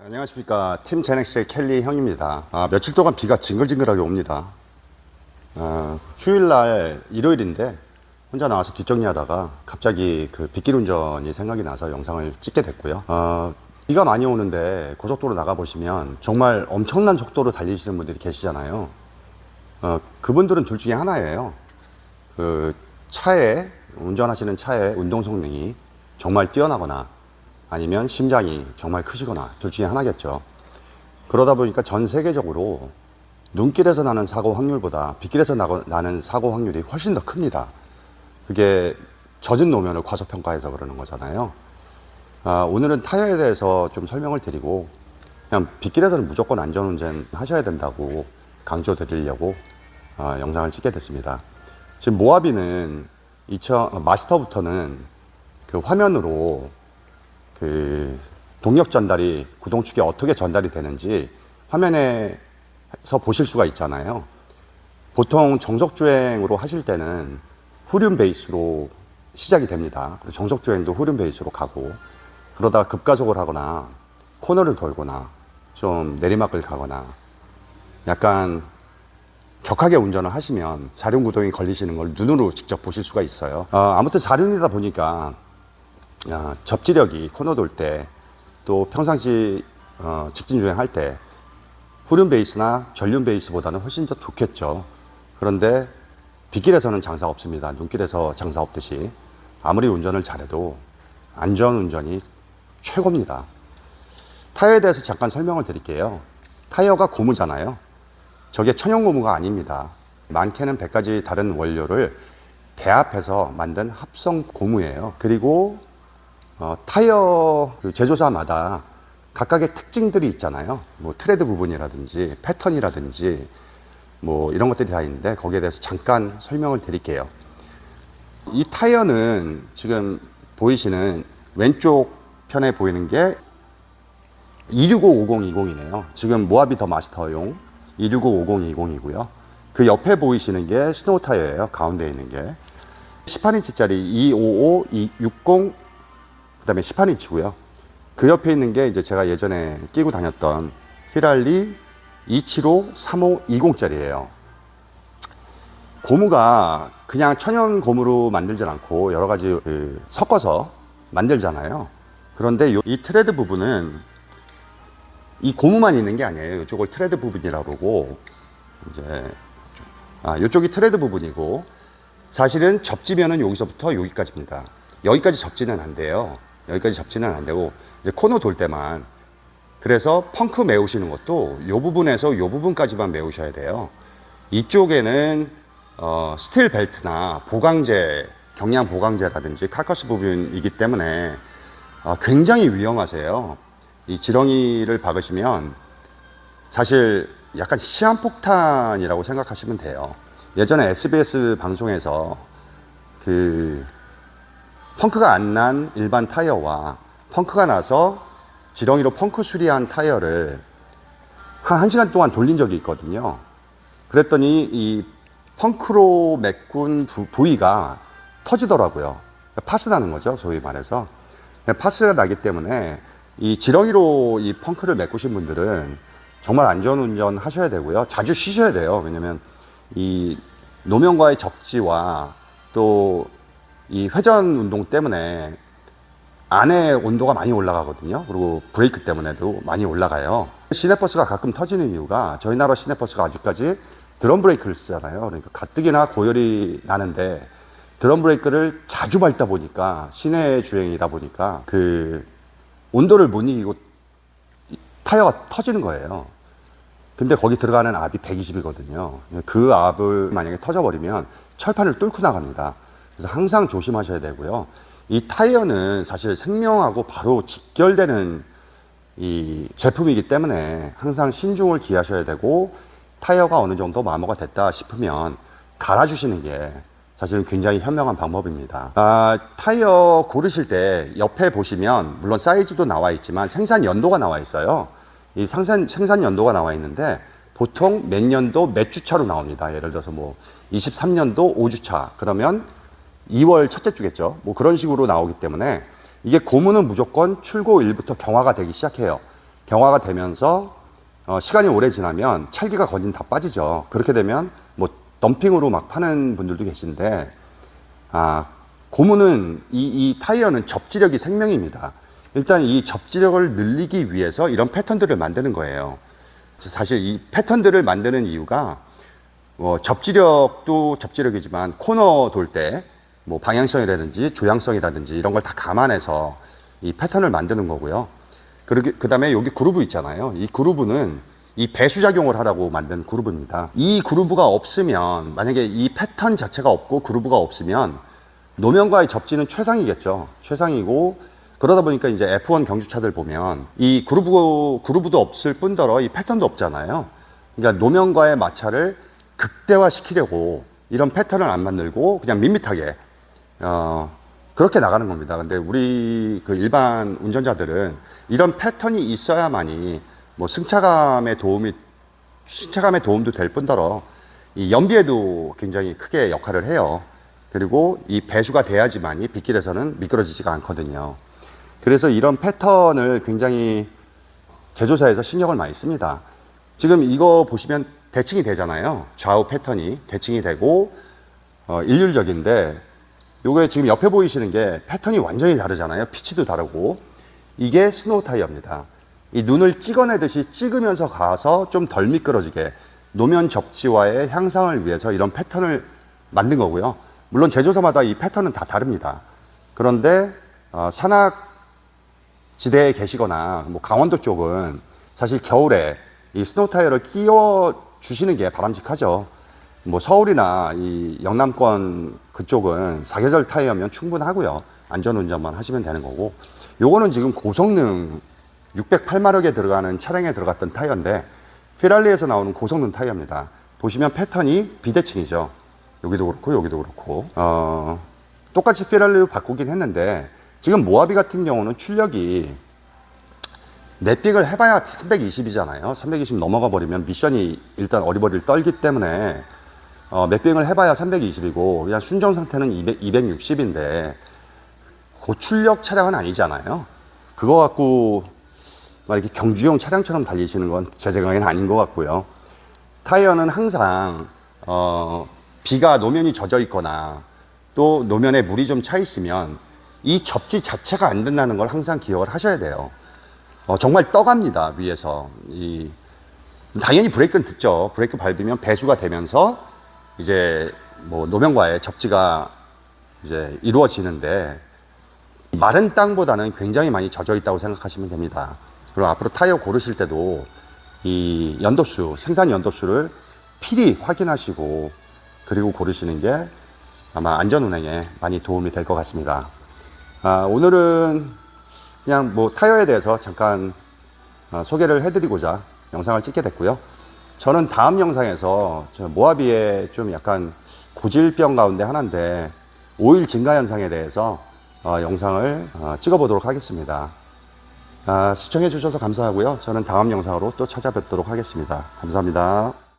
자, 안녕하십니까. 팀 제넥스의 켈리 형입니다. 아, 며칠 동안 비가 징글징글하게 옵니다. 아, 휴일날 일요일인데 혼자 나와서 뒷정리하다가 갑자기 그 빗길 운전이 생각이 나서 영상을 찍게 됐고요. 아, 비가 많이 오는데 고속도로 나가보시면 정말 엄청난 속도로 달리시는 분들이 계시잖아요. 어, 그분들은 둘 중에 하나예요. 그 차에 운전하시는 차의 운동 성능이 정말 뛰어나거나 아니면 심장이 정말 크시거나 둘 중에 하나겠죠. 그러다 보니까 전 세계적으로 눈길에서 나는 사고 확률보다 빗길에서 나는 사고 확률이 훨씬 더 큽니다. 그게 젖은 노면을 과소평가해서 그러는 거잖아요. 아, 오늘은 타이어에 대해서 좀 설명을 드리고 그냥 빗길에서는 무조건 안전운전 하셔야 된다고 강조드리려고 아, 영상을 찍게 됐습니다. 지금 모하비는 2000, 마스터부터는 그 화면으로 그 동력 전달이 구동축에 어떻게 전달이 되는지 화면에서 보실 수가 있잖아요. 보통 정속 주행으로 하실 때는 후륜 베이스로 시작이 됩니다. 정속 주행도 후륜 베이스로 가고 그러다가 급가속을 하거나 코너를 돌거나 좀 내리막을 가거나 약간 격하게 운전을 하시면 자륜 구동이 걸리시는 걸 눈으로 직접 보실 수가 있어요. 어, 아무튼 자륜이다 보니까 어, 접지력이 코너 돌 때 또 평상시 어, 직진 주행할 때 후륜 베이스나 전륜 베이스보다는 훨씬 더 좋겠죠. 그런데 빗길에서는 장사 없습니다. 눈길에서 장사 없듯이 아무리 운전을 잘해도 안전 운전이 최고입니다. 타이어에 대해서 잠깐 설명을 드릴게요. 타이어가 고무잖아요. 저게 천연 고무가 아닙니다. 많게는 100가지 다른 원료를 배합해서 만든 합성 고무예요. 그리고 어, 타이어 그 제조사마다 각각의 특징들이 있잖아요. 뭐 트레드 부분이라든지 패턴이라든지 뭐 이런 것들이 다 있는데 거기에 대해서 잠깐 설명을 드릴게요. 이 타이어는 지금 보이시는 왼쪽 편에 보이는 게 2655020이네요. 지금 모하비 더 마스터용 2655020이고요. 그 옆에 보이시는 게 스노우 타이어예요. 가운데 있는 게 18인치짜리 255 260 그다음에 18인치고요. 그 옆에 있는 게 이제 제가 예전에 끼고 다녔던 피랄리 275 3520짜리예요. 고무가 그냥 천연 고무로 만들진 않고 여러 가지 그 섞어서 만들잖아요. 그런데 요- 이 트레드 부분은 이 고무만 있는 게 아니에요. 이쪽을 트레드 부분이라고 그러고 이제 아, 이쪽이 트레드 부분이고 사실은 접지면은 여기서부터 여기까지입니다. 여기까지 접지는 안 돼요. 여기까지 접지는 안 되고 이제 코너 돌 때만 그래서 펑크 메우시는 것도 이 부분에서 이 부분까지만 메우셔야 돼요. 이쪽에는 어, 스틸 벨트나 보강제, 경량 보강제라든지 카커스 부분이기 때문에 어, 굉장히 위험하세요. 이 지렁이를 박으시면 사실 약간 시한폭탄이라고 생각하시면 돼요. 예전에 SBS 방송에서 그 펑크가 안 난 일반 타이어와 펑크가 나서 지렁이로 펑크 수리한 타이어를 한 1시간 동안 돌린 적이 있거든요. 그랬더니 이 펑크로 메꾼 부, 부위가 터지더라고요. 파스 나는 거죠, 소위 말해서. 파스가 나기 때문에 이 지렁이로 이 펑크를 메꾸신 분들은 정말 안전운전 하셔야 되고요. 자주 쉬셔야 돼요. 왜냐면 이 노면과의 접지와 또 이 회전 운동 때문에 안에 온도가 많이 올라가거든요. 그리고 브레이크 때문에도 많이 올라가요. 시내버스가 가끔 터지는 이유가 저희 나라 시내버스가 아직까지 드럼 브레이크를 쓰잖아요. 그러니까 가뜩이나 고열이 나는데 드럼 브레이크를 자주 밟다 보니까 시내 주행이다 보니까 그 온도를 못 이기고 이 타이어가 터지는 거예요. 근데 거기 들어가는 압이 120이거든요. 그 압을 만약에 터져버리면 철판을 뚫고 나갑니다. 그래서 항상 조심하셔야 되고요. 이 타이어는 사실 생명하고 바로 직결되는 이 제품이기 때문에 항상 신중을 기하셔야 되고 타이어가 어느 정도 마모가 됐다 싶으면 갈아주시는 게 사실은 굉장히 현명한 방법입니다. 아, 타이어 고르실 때 옆에 보시면 물론 사이즈도 나와 있지만 생산 연도가 나와 있어요. 이 생산, 생산 연도가 나와 있는데 보통 몇 년도 몇 주차로 나옵니다. 예를 들어서 뭐 23년도 5주차 그러면 2월 첫째 주겠죠. 뭐 그런 식으로 나오기 때문에 이게 고무는 무조건 출고 일부터 경화가 되기 시작해요. 경화가 되면서 어, 시간이 오래 지나면 찰기가 거진 다 빠지죠. 그렇게 되면 뭐 덤핑으로 막 파는 분들도 계신데 아, 고무는 이, 이 타이어는 접지력이 생명입니다. 일단 이 접지력을 늘리기 위해서 이런 패턴들을 만드는 거예요. 사실 이 패턴들을 만드는 이유가 뭐 접지력도 접지력이지만 코너 돌때 뭐 방향성이라든지 조향성이라든지 이런 걸 다 감안해서 이 패턴을 만드는 거고요. 그러기 그다음에 여기 그루브 있잖아요. 이 그루브는 이 배수 작용을 하라고 만든 그루브입니다. 이 그루브가 없으면 만약에 이 패턴 자체가 없고 그루브가 없으면 노면과의 접지는 최상이겠죠. 최상이고 그러다 보니까 이제 F1 경주차들 보면 이 그루브 그루브도 없을 뿐더러 이 패턴도 없잖아요. 그러니까 노면과의 마찰을 극대화시키려고 이런 패턴을 안 만들고 그냥 밋밋하게 어, 그렇게 나가는 겁니다. 근데 우리 그 일반 운전자들은 이런 패턴이 있어야만이 뭐 승차감에 도움이 승차감에 도움도 될 뿐더러 이 연비에도 굉장히 크게 역할을 해요. 그리고 이 배수가 돼야지만이 빗길에서는 미끄러지지가 않거든요. 그래서 이런 패턴을 굉장히 제조사에서 신경을 많이 씁니다. 지금 이거 보시면 대칭이 되잖아요. 좌우 패턴이 대칭이 되고 어, 일률적인데 요게 지금 옆에 보이시는 게 패턴이 완전히 다르잖아요. 피치도 다르고 이게 스노우 타이어입니다. 이 눈을 찍어내듯이 찍으면서 가서 좀 덜 미끄러지게 노면 접지와의 향상을 위해서 이런 패턴을 만든 거고요. 물론 제조사마다 이 패턴은 다 다릅니다. 그런데 어, 산악 지대에 계시거나 뭐 강원도 쪽은 사실 겨울에 이 스노우 타이어를 끼워 주시는 게 바람직하죠. 뭐 서울이나 이 영남권 그쪽은 사계절 타이어면 충분하고요. 안전 운전만 하시면 되는 거고. 요거는 지금 고성능 608마력에 들어가는 차량에 들어갔던 타이어인데 피랄리에서 나오는 고성능 타이어입니다. 보시면 패턴이 비대칭이죠. 여기도 그렇고 여기도 그렇고. 어, 똑같이 피랄리로 바꾸긴 했는데 지금 모하비 같은 경우는 출력이 넷빅을 해봐야 320이잖아요. 320 넘어가 버리면 미션이 일단 어리버리를 떨기 때문에 어, 넷빅을 해봐야 320이고 그냥 순정 상태는 200, 260인데 고출력 차량은 아니잖아요. 그거 갖고 막 이렇게 경주용 차량처럼 달리시는 건 제 생각에는 아닌 것 같고요. 타이어는 항상 어, 비가 노면이 젖어 있거나 또 노면에 물이 좀 차 있으면 이 접지 자체가 안 된다는 걸 항상 기억을 하셔야 돼요. 어, 정말 떠갑니다 위에서 이 당연히 브레이크는 듣죠. 브레이크 밟으면 배수가 되면서 이제 뭐 노면과의 접지가 이제 이루어지는데 마른 땅보다는 굉장히 많이 젖어 있다고 생각하시면 됩니다. 그리고 앞으로 타이어 고르실 때도 이 연도수, 생산 연도수를 필히 확인하시고 그리고 고르시는 게 아마 안전 운행에 많이 도움이 될 것 같습니다. 아, 오늘은 그냥 뭐 타이어에 대해서 잠깐 어, 소개를 해드리고자 영상을 찍게 됐고요. 저는 다음 영상에서 저 모하비의 좀 약간 고질병 가운데 하나인데 오일 증가 현상에 대해서 어, 영상을 어, 찍어보도록 하겠습니다. 아, 시청해 주셔서 감사하고요. 저는 다음 영상으로 또 찾아뵙도록 하겠습니다. 감사합니다.